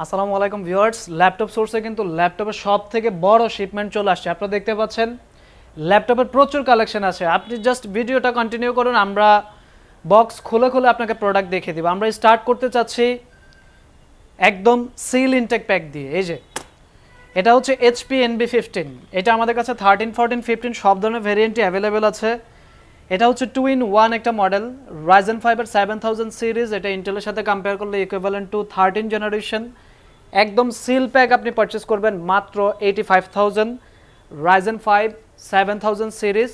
আসসালামু আলাইকুম viewers, laptop সোর্সে কিন্তু ল্যাপটপের সব থেকে বড় শিপমেন্ট চলে আসছে। আপনারা দেখতে পাচ্ছেন, ল্যাপটপের প্রচুর কালেকশন আছে। আপনি জাস্ট ভিডিওটা কন্টিনিউ করুন, আমরা বক্স খুলে খুলে আপনাকে প্রোডাক্ট দেখিয়ে দিব। আমরা স্টার্ট করতে চাচ্ছি একদম সিল ইনটেক প্যাক দিয়ে। এই যে, এটা হচ্ছে এইচপি এনবি ফিফটিন এটা আমাদের কাছে থার্টিন ফোরটিন ফিফটিন সব ধরনের ভেরিয়েন্টই অ্যাভেলেবেল আছে। এটা হচ্ছে টু ইন ওয়ান একটা model Ryzen five seven thousand series এটা ইন্টেলের সাথে কম্পেয়ার করলে ইকুইভ্যালেন্ট টু থার্টিন জেনারেশন একদম সিল প্যাক আপনি পারচেস করবেন মাত্র eighty five thousand Ryzen five seven thousand series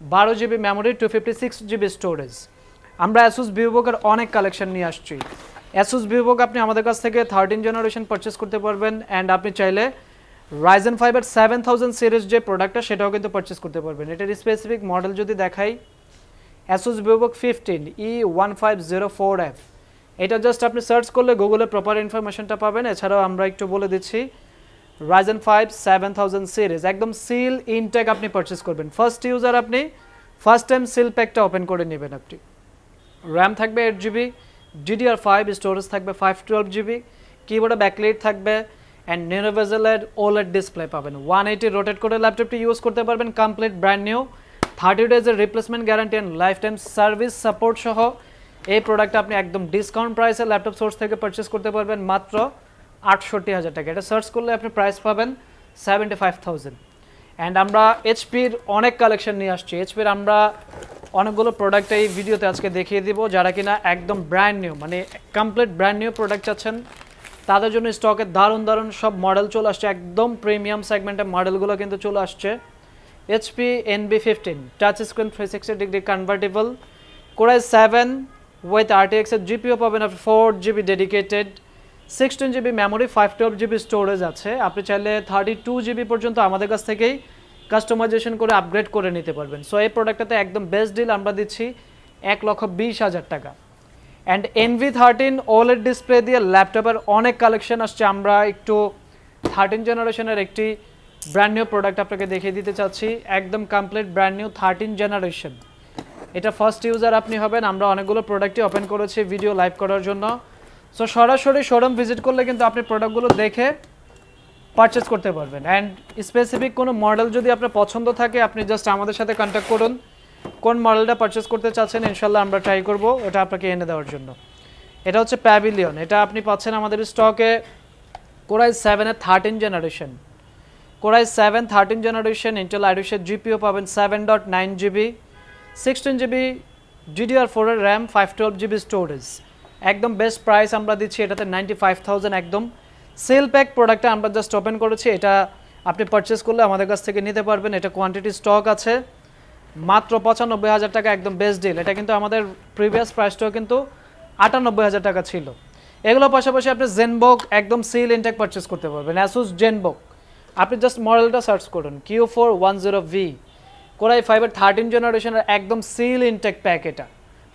বারো GB memory two fifty six GB storage আমরা অ্যাসুস ভিভোকের অনেক কালেকশন নিয়ে আসছি। অ্যাসুস ভিভোক আপনি আমাদের কাছ থেকে থার্টিন জেনারেশন পারচেস করতে পারবেন অ্যান্ড আপনি চাইলে রাইজেন ফাইভের সেভেন থাউজেন্ড সিরিজ যে প্রোডাক্টটা সেটাও কিন্তু পারচেস করতে পারবেন। এটার স্পেসিফিক মডেল যদি দেখাই Asus Vivobook fifteen E one five zero four F এটা জাস্ট আপনি সার্চ করলে গুগলে প্রপার ইনফরমেশনটা পাবেন। এছাড়াও আমরা একটু বলে দিচ্ছি Ryzen five seven thousand series একদম সিল ইনটেক আপনি পারচেস করবেন। ফার্স্ট ইউজার আপনি ফার্স্ট টাইম সিল প্যাকটা ওপেন করে নেবেন আপনি। র্যাম থাকবে eight GB DDR five storage থাকবে ফাইভ টুয়েলভ জিবি কিবোর্ডে ব্যাকলাইট থাকবে অ্যান্ড নিউনিভার্সালের ওলেড ডিসপ্লে পাবেন। ওয়ান এইটি রোটেট করে ল্যাপটপটি ইউজ করতে পারবেন complete brand new thirty ডেজের replacement guarantee and life time service support সহ এই প্রোডাক্ট আপনি একদম ডিসকাউন্ট প্রাইসে ল্যাপটপ সোর্স থেকে পারচেস করতে পারবেন মাত্র আটষট্টি হাজার টাকা। এটা সার্চ করলে আপনি প্রাইস পাবেন সেভেন্টি ফাইভ থাউজেন্ড অ্যান্ড আমরা এইচপির অনেক কালেকশন নিয়ে আসছি। এইচপির আমরা অনেকগুলো প্রোডাক্ট এই ভিডিওতে আজকে দেখিয়ে দিব। যারা কিনা একদম ব্র্যান্ড নিউ মানে কমপ্লিট ব্র্যান্ড নিউ প্রোডাক্ট চাচ্ছেন তাদের জন্য স্টকে দারুণ দারুণ সব মডেল চলে আসছে। একদম প্রিমিয়াম সেগমেন্টের মডেলগুলো কিন্তু চলে আসছে। HP Envy fifteen touch screen three sixty degree convertible core i seven with আরটিএক্সের GPU পাবেন আপনি four GB dedicated sixteen GB memory five twelve GB storage আছে। আপনি চাইলে থার্টি টু জিবি পর্যন্ত আমাদের কাছ থেকেই কাস্টমাইজেশন করে আপগ্রেড করে নিতে পারবেন। সো এই প্রোডাক্টটাতে একদম বেস্ট ডিল আমরা দিচ্ছি এক লক্ষ বিশ হাজার টাকা। And Envy thirteen OLED display দিয়ে ল্যাপটপের অনেক কালেকশন আসছে। আমরা একটু থার্টিন জেনারেশনের একটি ব্র্যান্ড নিউ প্রোডাক্ট আপনাকে দেখিয়ে দিতে চাচ্ছি। একদম complete brand new thirteen generation এটা ফার্স্ট ইউজার আপনি হবেন। আমরা অনেকগুলো প্রোডাক্টই ওপেন করেছি ভিডিও লাইভ করার জন্য। সো সরাসরি শোরুম ভিজিট করলে কিন্তু আপনি প্রোডাক্টগুলো দেখে পারচেস করতে পারবেন। অ্যান্ড স্পেসিফিক কোনো মডেল যদি আপনার পছন্দ থাকে, আপনি জাস্ট আমাদের সাথে কন্ট্যাক্ট করুন। কোন মডেলটা পারচেস করতে চাচ্ছেন ইনশাল্লাহ আমরা ট্রাই করব ওটা আপনাকে এনে দেওয়ার জন্য। এটা হচ্ছে প্যাভিলিয়ন এটা আপনি পাচ্ছেন আমাদের স্টকে কোরাই সেভেনের thirteen generation core i seven thirteen generation Intel আইডিসের GPU পাবেন seven dot nine GB sixteen GB GDR ফোরের RAM five twelve GB storage একদম বেস্ট প্রাইস আমরা দিচ্ছি এটাতে নাইনটি ফাইভ থাউজেন্ড একদম। সেল প্যাক প্রোডাক্টটা আমরা জাস্ট ওপেন করেছি, এটা আপনি পারচেস করলে আমাদের কাছ থেকে নিতে পারবেন, এটা কোয়ান্টিটি স্টক আছে। মাত্র পঁচানব্বই হাজার টাকা একদম বেস্ট ডিল এটা কিন্তু আমাদের প্রিভিয়াস প্রাইসটাও কিন্তু আটানব্বই হাজার টাকা ছিল। এগুলো পাশাপাশি আপনি জেনবক একদম সিল ইনটেক পারচেস করতে পারবেন। অ্যাসুস জেনবক আপনি জাস্ট মডেলটা সার্চ করুন। Q four one zero V core i ফাইভের থার্টিন জেনারেশনের একদম সিল ইনটেক প্যাক এটা।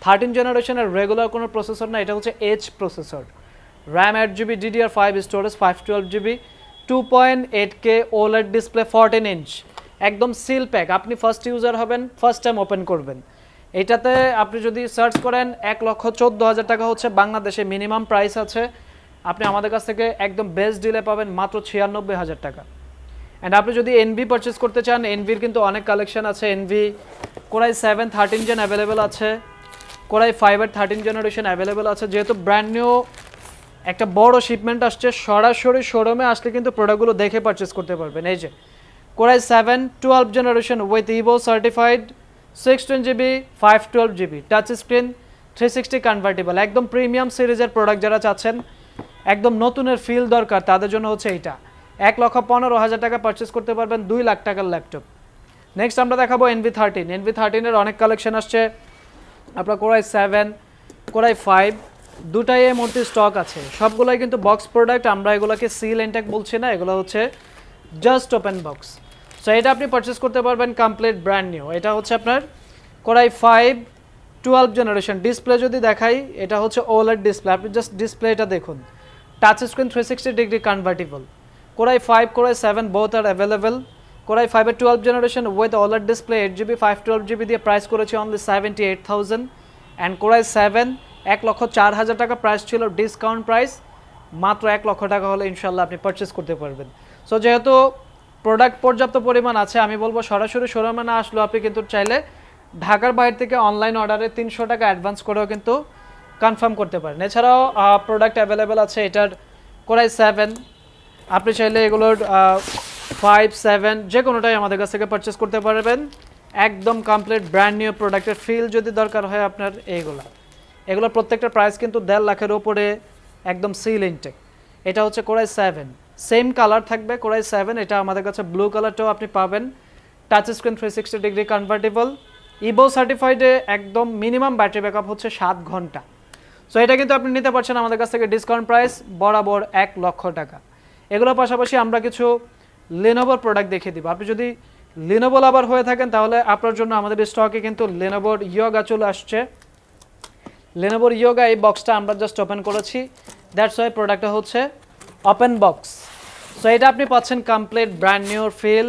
থার্টিন জেনারেশনের রেগুলার কোনো প্রসেসর না, এটা হচ্ছে H processor RAM eight GB DDR five storage five twelve GB two point eight K OLED display fourteen inch একদম সিল প্যাক আপনি ফার্স্ট ইউজার হবেন ফার্স্ট টাইম ওপেন করবেন। এটাতে আপনি যদি সার্চ করেন, এক লক্ষ চোদ্দ হাজার টাকা হচ্ছে বাংলাদেশে মিনিমাম প্রাইস আছে। আপনি আমাদের কাছ থেকে একদম বেস্ট ডিলে পাবেন মাত্র ছিয়ানব্বই হাজার টাকা। অ্যান্ড আপনি যদি এনভি পারচেস করতে চান এনভির কিন্তু অনেক কালেকশন আছে। Envy core i seven thirteen gen available আছে। কোরাই ফাইভের থার্টিন জেনারেশন অ্যাভেলেবেল আছে। যেহেতু ব্র্যান্ড নিউ একটা বড় শিপমেন্ট আসছে, সরাসরি শোরুমে আসলে কিন্তু প্রোডাক্টগুলো দেখে পারচেস করতে পারবেন। এই যে core i seven twelve generation with Evo certified sixteen GB five twelve GB touch screen three sixty convertible একদম প্রিমিয়াম সিরিজের প্রোডাক্ট যারা চাচ্ছেন, একদম নতুনের ফিল দরকার, তাদের জন্য হচ্ছে এইটা। এক লক্ষ পনেরো হাজার টাকা পারচেস করতে পারবেন দুই লাখ টাকার ল্যাপটপ নেক্সট আমরা দেখাবো এনভি থার্টিন এনভি থার্টিনের অনেক কালেকশন আসছে। আপনার কোরাই সেভেন কোরাই ফাইভ দুটাই এই মুহূর্তে স্টক আছে। সবগুলোই কিন্তু বক্স প্রোডাক্ট আমরা এগুলোকে সিল এন্টাক বলছি না, এগুলো হচ্ছে জাস্ট ওপেন বক্স সো এটা আপনি পারচেস করতে পারবেন কমপ্লিট ব্র্যান্ড নিউ এটা হচ্ছে আপনার core i five twelve generation display যদি দেখাই, এটা হচ্ছে ওলেড ডিসপ্লে আপনি জাস্ট ডিসপ্লেটা দেখুন। Touch screen three sixty degree convertible core i five core i seven both R available core i ফাইভের twelve generation with OLED display eight GB five twelve GB দিয়ে price করেছি only seventy eight thousand and core i seven এক লক্ষ চার হাজার টাকা price ছিল discount price মাত্র এক লক্ষ টাকা হলে ইনশাল্লাহ আপনি পারচেস করতে পারবেন। সো যেহেতু প্রোডাক্ট পর্যাপ্ত পরিমাণ আছে, আমি বলব সরাসরি শোরুমে না আসলেও আপনি কিন্তু চাইলে ঢাকার বাইরে থেকে অনলাইন অর্ডারে তিনশো টাকা অ্যাডভান্স করেও কিন্তু কনফার্ম করতে পারেন। এছাড়াও প্রোডাক্ট অ্যাভেলেবেল আছে, এটার কোরাই সেভেন আপনি চাইলে এগুলোর ফাইভ সেভেন যে কোনোটাই আমাদের কাছ থেকে পারচেস করতে পারবেন। একদম কমপ্লিট ব্র্যান্ড নিউ প্রোডাক্টের ফিল যদি দরকার হয় আপনার এইগুলো। এগুলো প্রত্যেকটা প্রাইস কিন্তু দেড় লাখের ওপরে একদম সিল ইনটেক এটা হচ্ছে core i seven same colour থাকবে কোরাই সেভেন এটা আমাদের কাছে ব্লু কালারটাও আপনি পাবেন। Touch screen three sixty degree convertible Evo সার্টিফাইডে একদম মিনিমাম ব্যাটারি ব্যাকআপ হচ্ছে সাত ঘণ্টা। সো এটা কিন্তু আপনি নিতে পারছেন আমাদের কাছ থেকে ডিসকাউন্ট প্রাইস বরাবর এক লক্ষ টাকা। এগুলোর পাশাপাশি আমরা কিছু লেনোভোর প্রোডাক্ট দেখিয়ে দিব। আপনি যদি লেনোভো আবার হয়ে থাকেন, তাহলে আপনার জন্য আমাদের স্টকে কিন্তু লেনোভোর ইয়োগা চলে আসছে। লেনোভোর ইয়োগা এই বক্সটা আমরা জাস্ট ওপেন করেছি। দ্যাটস ওয়াই প্রোডাক্টটা হচ্ছে ওপেন বক্স সো এটা আপনি পাচ্ছেন complete brand new feel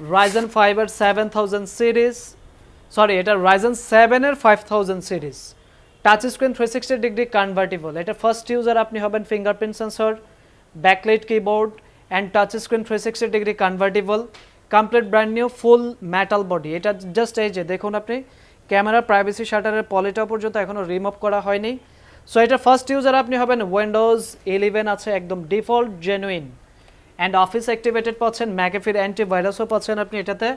Ryzen ফাইভের সেভেন থাউজেন্ড সিরিজ সরি এটা রাইজেন সেভেনের five thousand series touch screen three sixty degree convertible এটা ফার্স্ট ইউজার আপনি হবেন fingerprint sensor backlight keyboard and touch screen three sixty degree convertible complete brand new full metal body এটা just এই যে, দেখুন আপনি, ক্যামেরা প্রাইভেসি শাটারের পলিটা পর্যন্ত এখনও রিমুভ করা হয়নি। সো এটা ফার্স্ট ইউজার আপনি হবেন উইন্ডোজ ইলেভেন আছে, একদম default genuine and office activated পাচ্ছেন ম্যাকেফির অ্যান্টিভাইরাসও পাচ্ছেন আপনি এটাতে।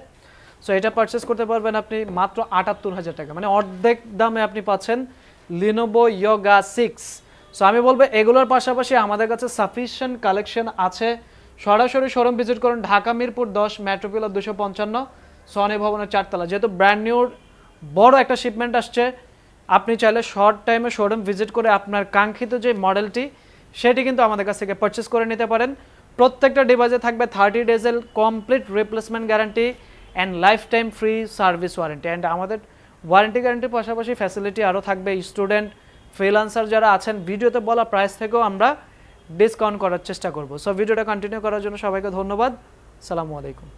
সো এটা পারচেস করতে পারবেন আপনি মাত্র আটাত্তর হাজার টাকা। মানে অর্ধেক দামে আপনি পাচ্ছেন লিনোভো ইয়োগা সিক্স সো আমি বলব এগুলোর পাশাপাশি আমাদের কাছে সাফিসিয়েন্ট কালেকশন আছে। সরাসরি শোরুম ভিজিট করুন, ঢাকা মিরপুর দশ মেট্রোপিলার দুশো পঞ্চান্ন সনি ভবনের চারতলা। যেহেতু ব্র্যান্ড নিউর বড় একটা শিপমেন্ট আসছে, আপনি চাইলে শর্ট টাইমে শোরুম ভিজিট করে আপনার কাঙ্ক্ষিত যে মডেলটি সেটি কিন্তু আমাদের কাছ থেকে পারচেস করে নিতে পারেন। প্রত্যেকটা ডিভাইসে থাকবে thirty ডেজের complete replacement guarantee and life time free service warranty and আমাদের ওয়ারেন্টি গ্যারান্টির পাশাপাশি ফ্যাসিলিটি আরও থাকবে। স্টুডেন্ট ফ্রিলান্সার যারা আছেন, ভিডিওতে বলা প্রাইস থেকেও আমরা ডিসকাউন্ট করার চেষ্টা করব। সো ভিডিওটা কন্টিনিউ করার জন্য সবাইকে ধন্যবাদ। সালামু আলাইকুম।